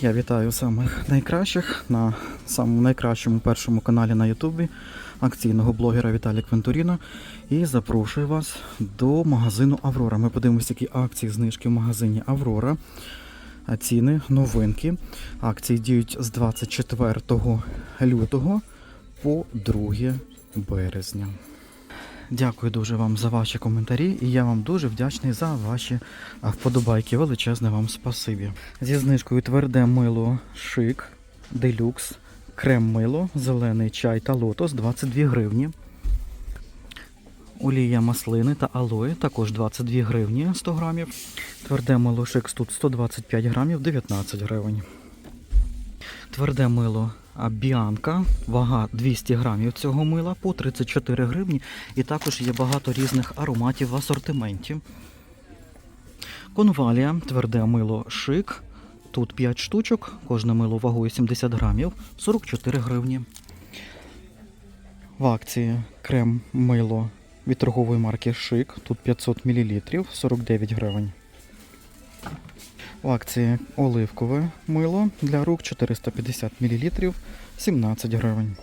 Я вітаю самих найкращих на самому найкращому першому каналі на Ютубі акційного блогера Віталія Квентуріно і запрошую вас до магазину Аврора. Ми подивимося, які акції знижки в магазині Аврора. Ціни, новинки. Акції діють з 24 лютого по 2 березня. Дякую дуже вам за ваші коментарі, і я вам дуже вдячний за ваші вподобайки. Величезне вам спасибі. Зі знижкою тверде мило шик, делюкс, крем мило, зелений чай та лотос 22 гривні. Олія маслини та алої також 22 гривні 100 грамів. Тверде мило шик тут 125 грамів 19 гривень. Тверде мило Біанка, вага 200 грамів цього мила по 34 гривні. І також є багато різних ароматів в асортименті. Конвалія, тверде мило шик. Тут 5 штучок, кожне мило вагою 70 грамів, 44 гривні. В акції крем мило від торгової марки Шик. Тут 500 мл, 49 гривень. В акції оливкове мило для рук 450 мл, 17 гривень.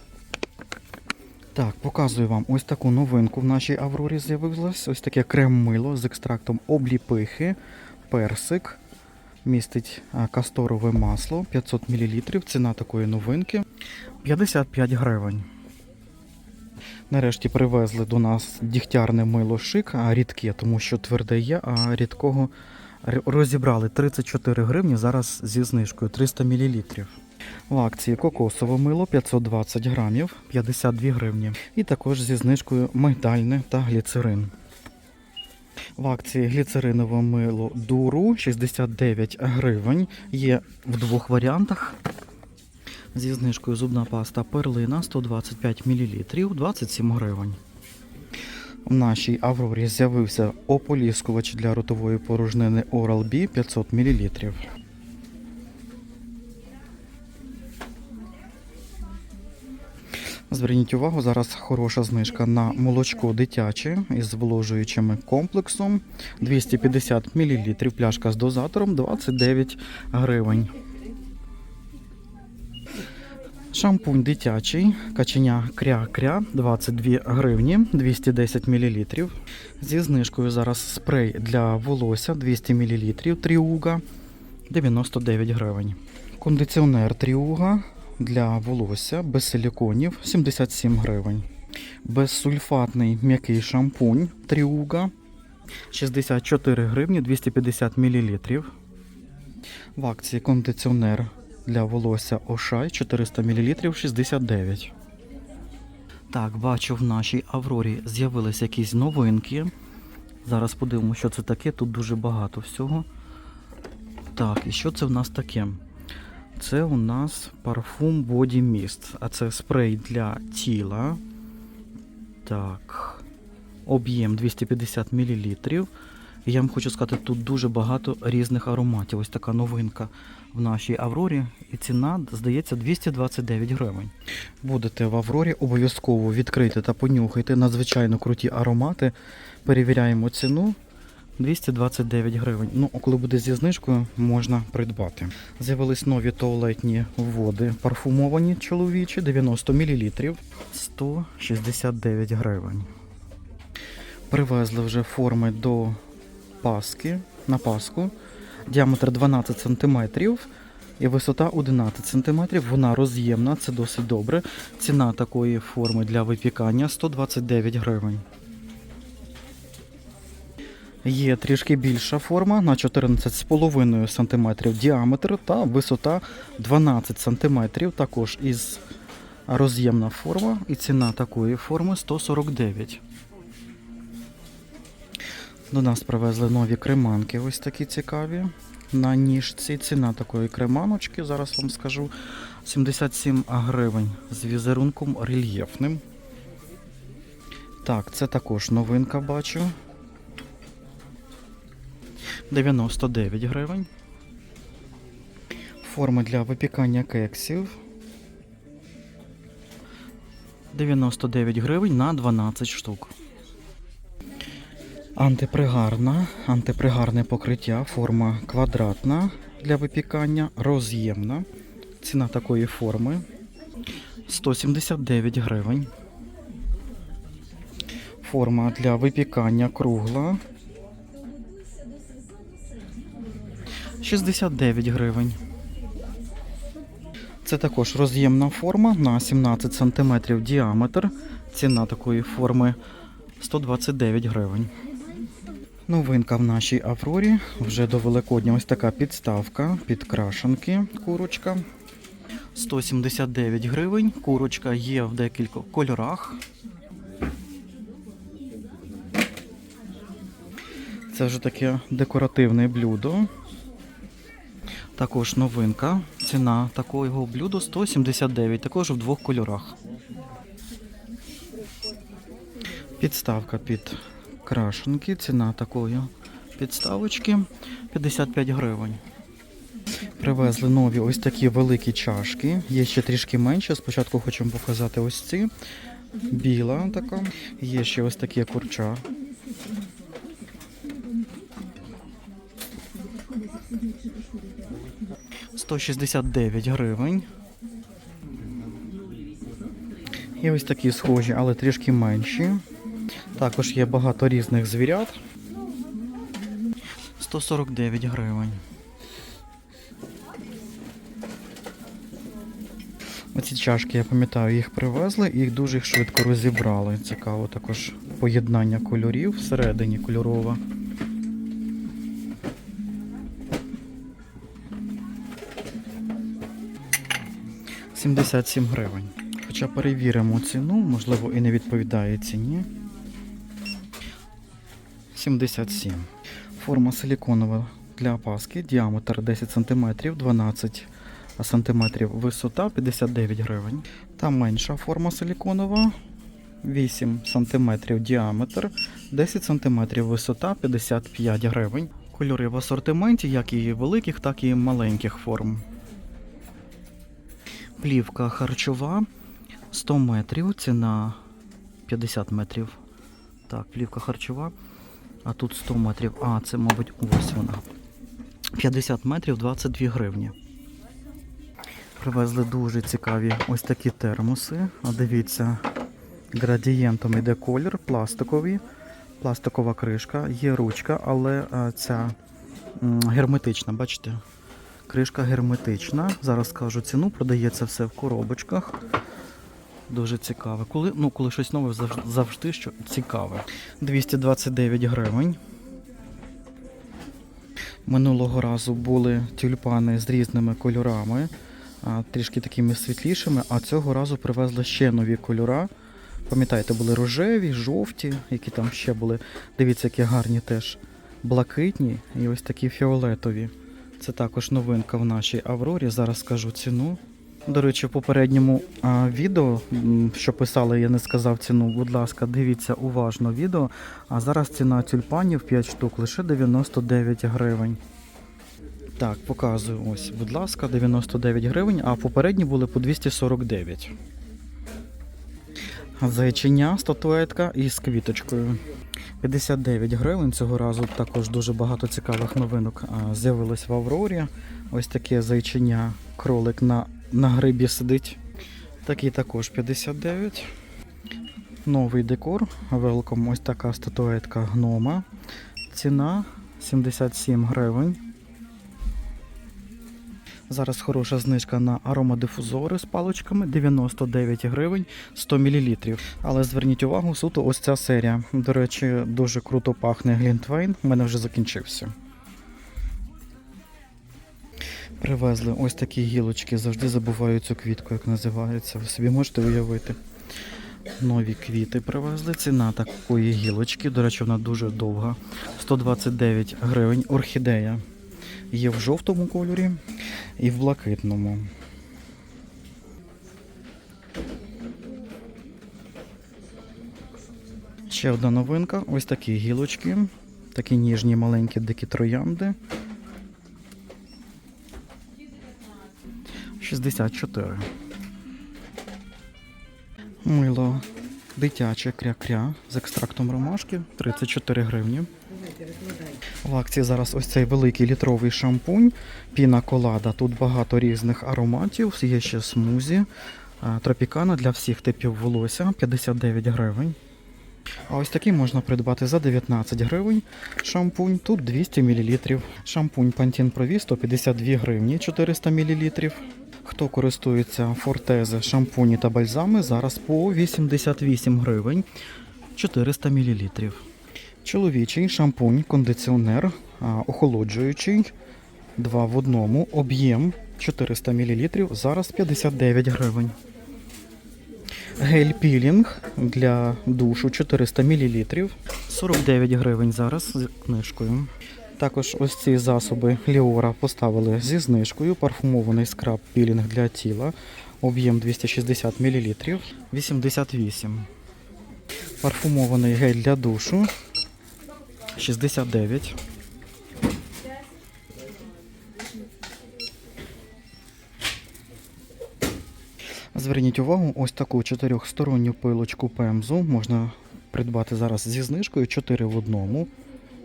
Так, показую вам ось таку новинку в нашій Аврорі з'явилась. Ось таке крем-мило з екстрактом обліпихи, персик. Містить касторове масло 500 мл. Ціна такої новинки 55 гривень. Нарешті привезли до нас дігтярне мило шик, а рідке, тому що тверде є, а рідкого розібрали 34 гривні, зараз зі знижкою 300 мл. В акції кокосове мило 520 грамів, 52 гривні. І також зі знижкою мигдальне та гліцерин. В акції гліцеринове мило дуру 69 гривень. Є в двох варіантах. Зі знижкою зубна паста перлина 125 мл 27 гривень. В нашій Аврорі з'явився ополіскувач для ротової порожнини Oral-B 500 мл. Зверніть увагу, зараз хороша знижка на молочко дитяче із зволожуючим комплексом 250 мл. Пляшка з дозатором 29 гривень. Шампунь дитячий, каченя кря-кря 22 гривні 210 мл. Зі знижкою зараз спрей для волосся 200 мл тріуга 99 гривень. Кондиціонер тріуга для волосся без силіконів 77 гривень. Безсульфатний м'який шампунь тріуга 64 гривні 250 мл. В акції кондиціонер для волосся Ошай 400 мл 69. Так, бачу, в нашій Аврорі з'явилися якісь новинки. Зараз подивимося, що це таке. Тут дуже багато всього. Так, і що це в нас таке? Це у нас парфум Body Mist. А це спрей для тіла. Так. Об'єм 250 мл. Я вам хочу сказати, тут дуже багато різних ароматів. Ось така новинка в нашій Аврорі. І ціна, здається, 229 гривень. Будете в Аврорі, обов'язково відкрити та понюхайте надзвичайно круті аромати. Перевіряємо ціну. 229 гривень. Ну, коли буде зі знижкою, можна придбати. З'явились нові туалетні води парфумовані чоловічі 90 мл 169 гривень. Привезли вже форми до паски на паску. Діаметр 12 см і висота 11 см. Вона роз'ємна, це досить добре. Ціна такої форми для випікання 129 гривень. Є трішки більша форма на 14,5 см діаметр та висота 12 см. Також із роз'ємна форма і ціна такої форми 149. До нас привезли нові креманки, ось такі цікаві. На ніжці ціна такої креманочки, зараз вам скажу, 77 гривень з візерунком рельєфним. Так, це також новинка бачу. 99 гривень. Форми для випікання кексів. 99 гривень на 12 штук. Антипригарна, антипригарне покриття, форма квадратна для випікання, роз'ємна. Ціна такої форми 179 гривень. Форма для випікання кругла 69 гривень. Це також роз'ємна форма на 17 см діаметр. Ціна такої форми 129 гривень. Новинка в нашій Аврорі. Вже до Великодня ось така підставка під крашенки, курочка. 179 гривень. Курочка є в декількох кольорах. Це вже таке декоративне блюдо. Також новинка. Ціна такого блюда 179, також в двох кольорах. Підставка під крашенки. Ціна такої підставочки 55 гривень. Привезли нові ось такі великі чашки. Є ще трішки менше. Спочатку хочемо показати ось ці. Біла така. Є ще ось такі курча. Сто шістдесят дев'ять гривень. І ось такі схожі, але трішки менші. Також є багато різних звірят. 149 гривень. Оці чашки, я пам'ятаю, їх привезли і їх дуже швидко розібрали. Цікаво також поєднання кольорів всередині кольорова. Сімдесят сім гривень. Хоча перевіримо ціну, можливо, і не відповідає ціні. 77. Форма силіконова для паски, діаметр 10 см, 12 см висота 59 гривень. Там менша форма силіконова 8 см діаметр, 10 см висота 55 гривень. Кольори в асортименті, як і великих, так і маленьких форм. Плівка харчова 100 метрів, ціна 50 метрів. Так, плівка харчова. А тут 100 метрів. А, це, мабуть, ось вона. 50 метрів 22 гривні. Привезли дуже цікаві ось такі термоси. А дивіться, градієнтом йде колір, пластиковий, пластикова кришка, є ручка, але а, ця герметична, бачите? Кришка герметична. Зараз скажу ціну, продається все в коробочках. Дуже цікаве. Коли, ну, коли щось нове завжди, завжди що цікаве. 229 гривень. Минулого разу були тюльпани з різними кольорами, трішки такими світлішими, а цього разу привезли ще нові кольора. Пам'ятаєте, були рожеві, жовті, які там ще були. Дивіться, які гарні теж блакитні і ось такі фіолетові. Це також новинка в нашій Аврорі. Зараз скажу ціну. До речі, в попередньому а, відео, що писали, я не сказав ціну. Будь ласка, дивіться уважно відео. А зараз ціна тюльпанів 5 штук лише 99 гривень. Так, показую ось, будь ласка, 99 гривень, а попередні були по 249. Зайчиня, статуетка із квіточкою. 59 гривень. Цього разу також дуже багато цікавих новинок з'явилось в Аврорі. Ось таке зайчиня, кролик на, на грибі сидить. Такий також 59. Новий декор. Велком ось така статуетка гнома. Ціна 77 гривень. Зараз хороша знижка на аромадифузори з паличками 99 гривень 100 мл. Але зверніть увагу, суто ось ця серія. До речі, дуже круто пахне Глінтвейн. У мене вже закінчився. Привезли ось такі гілочки. Завжди забуваю цю квітку, як називається. Ви собі можете уявити. Нові квіти привезли. Ціна такої гілочки. До речі, вона дуже довга. 129 гривень. Орхідея. Є в жовтому кольорі і в блакитному. Ще одна новинка. Ось такі гілочки. Такі ніжні маленькі дикі троянди. 64. Мило Дитяче кря-кря з екстрактом ромашки 34 гривні. В акції зараз ось цей великий літровий шампунь, піна колада. Тут багато різних ароматів. Є ще смузі, тропікана для всіх типів волосся 59 гривень. А ось такий можна придбати за 19 гривень. Шампунь, тут 200 мл. Шампунь Pantene Pro 152 гривні 400 мл. Хто користується фортезе, шампуні та бальзами, зараз по 88 гривень 400 мл. Чоловічий шампунь, кондиціонер, охолоджуючий, 2 в одному, об'єм 400 мл, зараз 59 гривень. Гель пілінг для душу 400 мл, 49 гривень зараз з книжкою. Також ось ці засоби Ліора поставили зі знижкою. Парфумований скраб пілінг для тіла, об'єм 260 мл, 88. Парфумований гель для душу 69. Зверніть увагу, ось таку чотирьохсторонню пилочку пемзу можна придбати зараз зі знижкою 4 в одному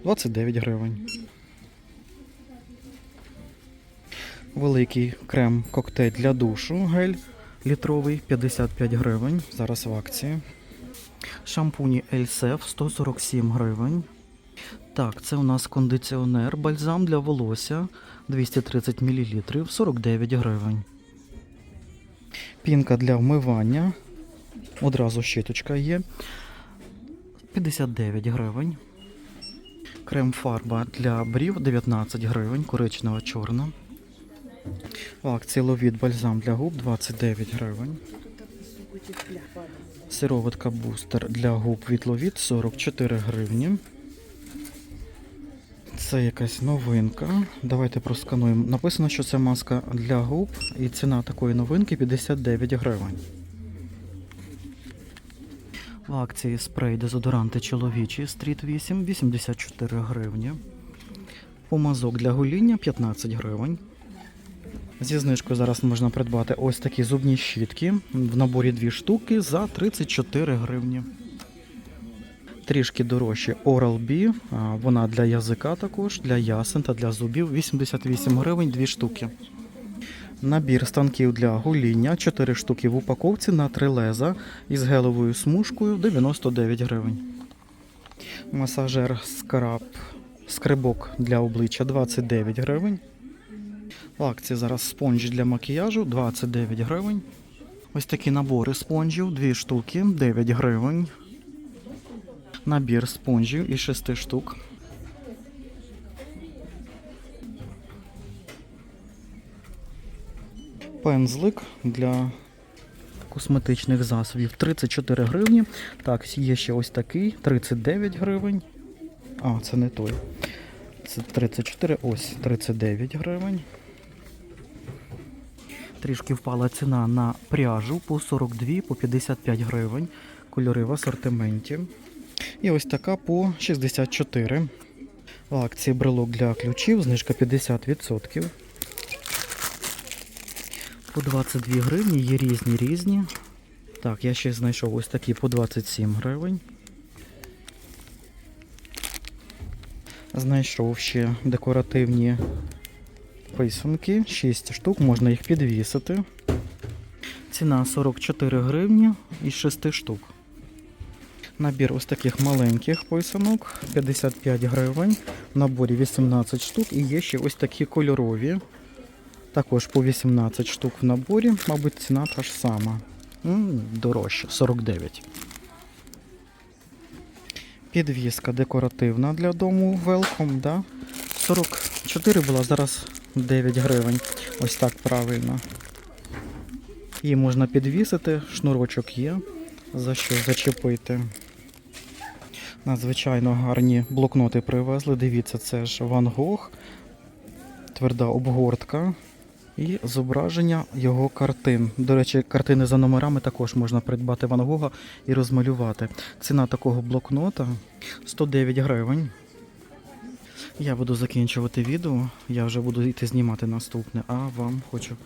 29 гривень. Великий крем коктейль для душу гель літровий 55 гривень. Зараз в акції. Шампуні Ельсеф 147 гривень. Так, це у нас кондиціонер, бальзам для волосся 230 мл 49 гривень. Пінка для вмивання. Одразу щіточка є. 59 гривень. Крем-фарба для брів 19 гривень, коричнева чорна. В акції ловіт бальзам для губ 29 гривень. Сироватка бустер для губ від ловіт 44 гривні. Це якась новинка. Давайте проскануємо. Написано, що це маска для губ, і ціна такої новинки 59 гривень. В акції спрей дезодоранти чоловічі Стріт 8 84 гривні. Помазок для гоління 15 гривень. Зі знижкою зараз можна придбати ось такі зубні щітки в наборі дві штуки за 34 гривні. Трішки дорожче Oral-B, вона для язика також, для ясен та для зубів 88 гривень дві штуки. Набір станків для гоління 4 штуки в упаковці на 3 леза із гелевою смужкою 99 гривень. Масажер скраб скрибок для обличчя 29 гривень. В акції зараз спонж для макіяжу 29 гривень. Ось такі набори спонжів, 2 штуки, 9 гривень. Набір спонжів із 6 штук. Пензлик для косметичних засобів 34 гривні. Так, є ще ось такий 39 гривень. А, це не той. Це 34, ось 39 гривень. Трішки впала ціна на пряжу по 42, по 55 гривень. Кольори в асортименті. І ось така по 64. В акції брелок для ключів, знижка 50%. По 22 гривні є різні різні. Так, я ще знайшов ось такі по 27 гривень. Знайшов ще декоративні писанки, 6 штук, можна їх підвісити. Ціна 44 гривні із 6 штук. Набір ось таких маленьких писанок 55 гривень. В наборі 18 штук і є ще ось такі кольорові. Також по 18 штук в наборі, мабуть, ціна та ж сама. Дорожче, 49. Підвіска декоративна для дому Welcome, да? 44 була, зараз 9 гривень. Ось так правильно. Її можна підвісити, шнурочок є, за що зачепити. Надзвичайно гарні блокноти привезли. Дивіться, це ж Ван Гог, тверда обгортка і зображення його картин. До речі, картини за номерами також можна придбати Ван Гога і розмалювати. Ціна такого блокнота 109 гривень. Я буду закінчувати відео, я вже буду йти знімати наступне, а вам хочу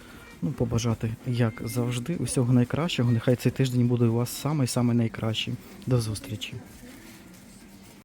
Ну, побажати, як завжди, усього найкращого. Нехай цей тиждень буде у вас самий-самий найкращий. До зустрічі!